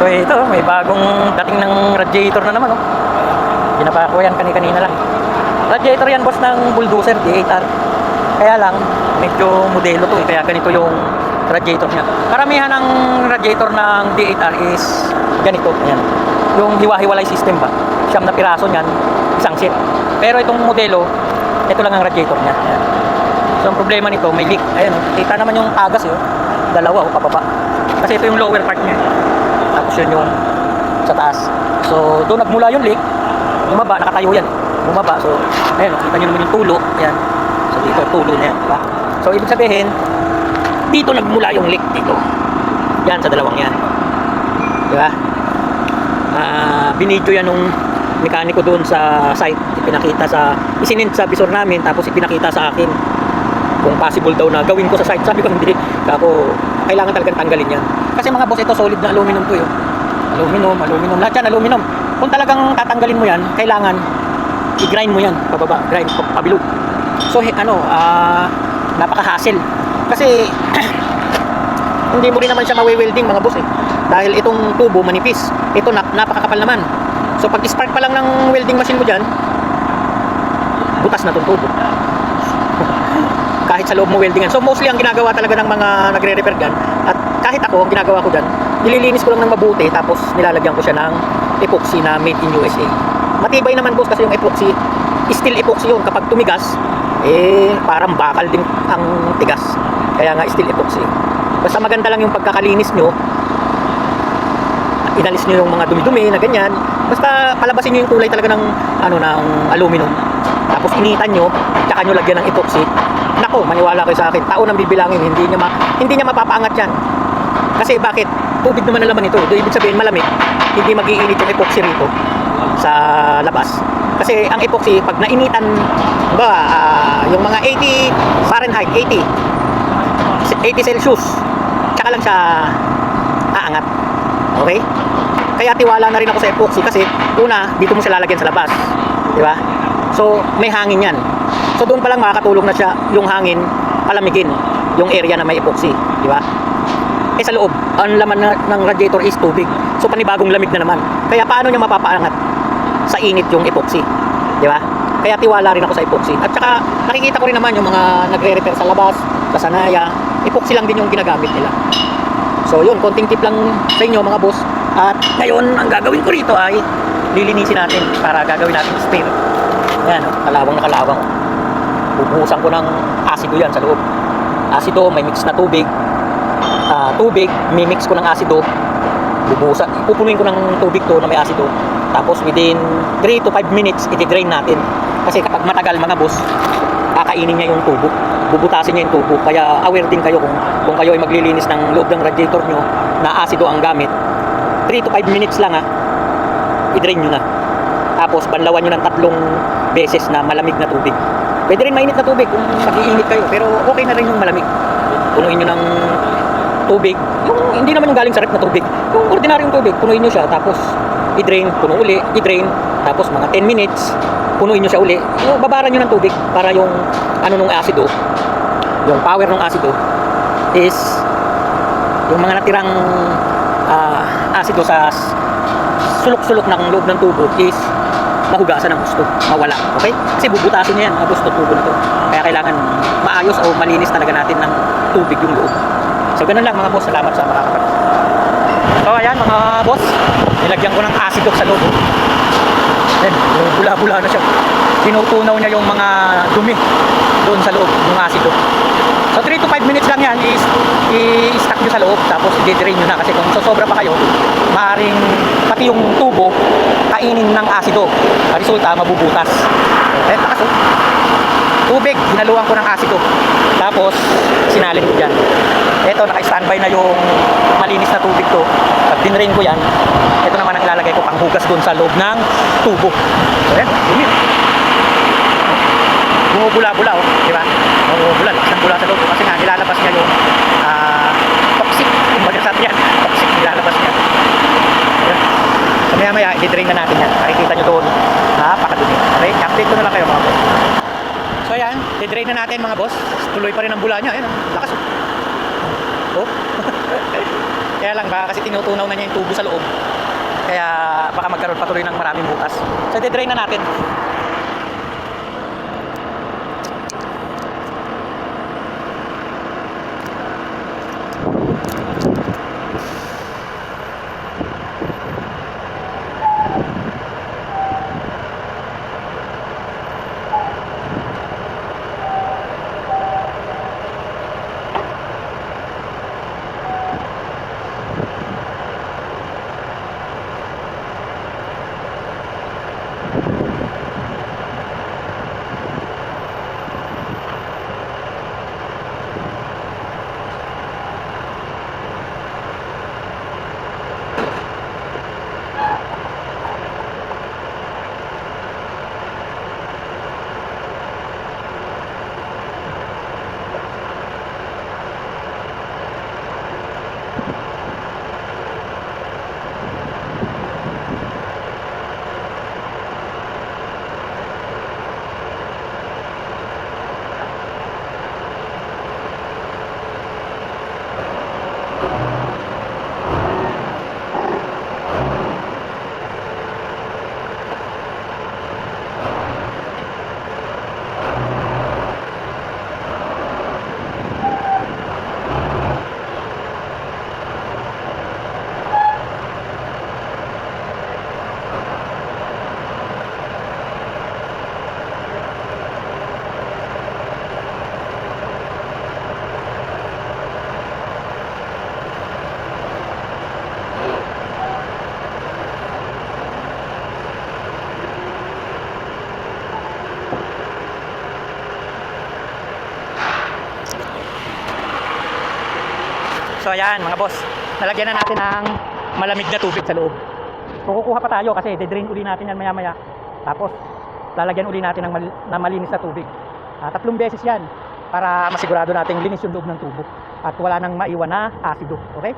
So ito, may bagong dating ng radiator na naman, oh. Pinapa ko yan kani-kanina lang. Radiator yan, boss, ng bulldozer, D8R. Kaya lang, medyo modelo to, eh, kaya ganito yung radiator niya. Karamihan ng radiator ng D8R is ganito, yan. Yung hiwa-hiwalay system ba? Siyam na piraso niyan, isang set. Pero itong modelo, ito lang ang radiator niya. Yan. So ang problema nito, may leak. Ayan, oh. kita naman yung tagas yun. Dalawa o pababa. Kasi ito yung lower part niya. Yun yung sa taas. So doon nagmula yung leak. Bumaba, nakatayo yan. Bumaba. So ayan, oh, kita nyo naman yung tulo. Ayan. So dito, tulo na yan. Diba? So ibig sabihin, dito nagmula yung leak dito. Yan, sa dalawang yan. Diba? Ah, binidyo yan nung mekaniko doon sa site. Ipinakita sa, isinend sa visor namin, tapos ipinakita sa akin kung possible daw na gawin ko sa site. Sabi ko hindi. Ako, kailangan talagang tanggalin yan. Kasi mga boss, ito solid na aluminum to yun. Aluminum, aluminum. Lahat yan aluminum. Kung talagang tatanggalin mo yan, kailangan i-grind mo yan. Pababa, grind, pa- pabilog. So, he- ano, ah, napaka-hassle. Kasi, hindi mo rin naman siya mawi-welding mga boss eh. Dahil itong tubo manipis. Ito nap napakakapal naman. So pag spark pa lang ng welding machine mo dyan, butas na itong tubo. kahit sa loob mo weldingan. So mostly ang ginagawa talaga ng mga nagre-repair dyan, at kahit ako, ang ginagawa ko dyan, nililinis ko lang ng mabuti, tapos nilalagyan ko siya ng epoxy na made in USA. Matibay naman boss kasi yung epoxy, steel epoxy yun. Kapag tumigas, eh parang bakal din ang tigas. Kaya nga steel epoxy. Basta maganda lang yung pagkakalinis nyo, inalis nyo yung mga dumi-dumi na ganyan. Basta palabasin nyo yung kulay talaga ng ano ng aluminum. Tapos initan nyo, tsaka nyo lagyan ng epoxy. Nako, maniwala kayo sa akin. Taon ang bibilangin, hindi niya ma, hindi niya mapapaangat yan. Kasi bakit? Tubig naman na laman ito. Do ibig sabihin malamig, hindi magiinit yung epoxy rito sa labas. Kasi ang epoxy, pag nainitan, ba, ah, yung mga 80 Fahrenheit, 80, 80 Celsius, tsaka lang siya aangat. Okay? Kaya tiwala na rin ako sa epoxy kasi una, dito mo siya lalagyan sa labas. Di ba? So, may hangin yan. So, doon pa lang makakatulong na siya yung hangin palamigin yung area na may epoxy. Di ba? Eh sa loob, ang laman na, ng radiator is tubig. So, panibagong lamig na naman. Kaya paano niya mapapaangat sa init yung epoxy? Di ba? Kaya tiwala rin ako sa epoxy. At saka, nakikita ko rin naman yung mga nagre-repair sa labas, sa Sanaya, epoxy lang din yung ginagamit nila. So yun, konting tip lang sa inyo mga boss. At ngayon, ang gagawin ko rito ay lilinisin natin para gagawin natin spare. Yan, oh, kalawang na kalawang. Bubuhusan ko ng asido yan sa loob. Asido, may mix na tubig. Ah, tubig, may mix ko ng asido. Bubuhusan, ipupunuin ko ng tubig to na may asido. Tapos within 3 to 5 minutes, i-drain natin. Kasi kapag matagal mga boss, kakainin niya yung tubo. Bubutasin niya yung tubo. Kaya aware din kayo kung, kung kayo ay maglilinis ng loob ng radiator nyo na asido ang gamit. 3 to 5 minutes lang ha. I-drain nyo na. Tapos banlawan nyo ng tatlong beses na malamig na tubig. Pwede rin mainit na tubig kung mag-iinit kayo. Pero okay na rin yung malamig. Punuin nyo ng tubig. Yung hindi naman yung galing sa rep na tubig. Yung ordinaryong tubig. Punuin nyo siya. Tapos i-drain. Puno uli. I-drain. Tapos mga 10 minutes. Punuin nyo siya uli. Yung babaran nyo ng tubig para yung ano nung asido yung power ng asido is yung mga natirang ah, asido sa sulok-sulok ng loob ng tubo is mahugasan ng gusto, mawala. Okay? Kasi bubutasin niya yan, mga gusto tubo na to. Kaya kailangan maayos o malinis talaga natin ng tubig yung loob. So, ganun lang mga boss. Salamat sa makakapag. So, ayan mga boss. Nilagyan ko ng asido sa loob. Yung bula-bula na siya. Tinutunaw niya yung mga dumi doon sa loob, yung asido. So 3 to 5 minutes lang yan is i-stack nyo sa loob tapos i-drain nyo na. Kasi kung sobra pa kayo maaaring pati yung tubo kainin ng asido. Resulta mabubutas. Eh takas oh. tubig hinaluan ko ng asido. Tapos sinalin ko dyan. Eto naka-standby na yung malinis na tubig to pag dinrain ko yan. Ito naman ang ilalagay ko panghugas doon sa loob ng tubo. So yan dumi bumubula-bula oh, di ba? Bumubula, lakas ng bula sa loob kasi nga nilalabas niya yung ah, toxic, kumbaga sa yan, toxic nilalabas niya. Ayan. So maya i-drain na natin yan. Makikita nyo doon, napakadumi. Okay, update ko na lang kayo mga boss. So ayan, i-drain na natin mga boss. Tuloy pa rin ang bula niya, ayan, lakas oh. Oh. Kaya lang baka kasi tinutunaw na niya yung tubo sa loob. Kaya baka magkaroon patuloy ng maraming butas. So, de-drain na natin. So ayan mga boss, nalagyan na natin ng malamig na tubig sa loob. Kukuha pa tayo kasi de-drain uli natin yan maya maya. Tapos lalagyan uli natin ng mal- na malinis na tubig. Ah, tatlong beses yan para masigurado natin linis yung loob ng tubo at wala nang maiwan na asido. Okay?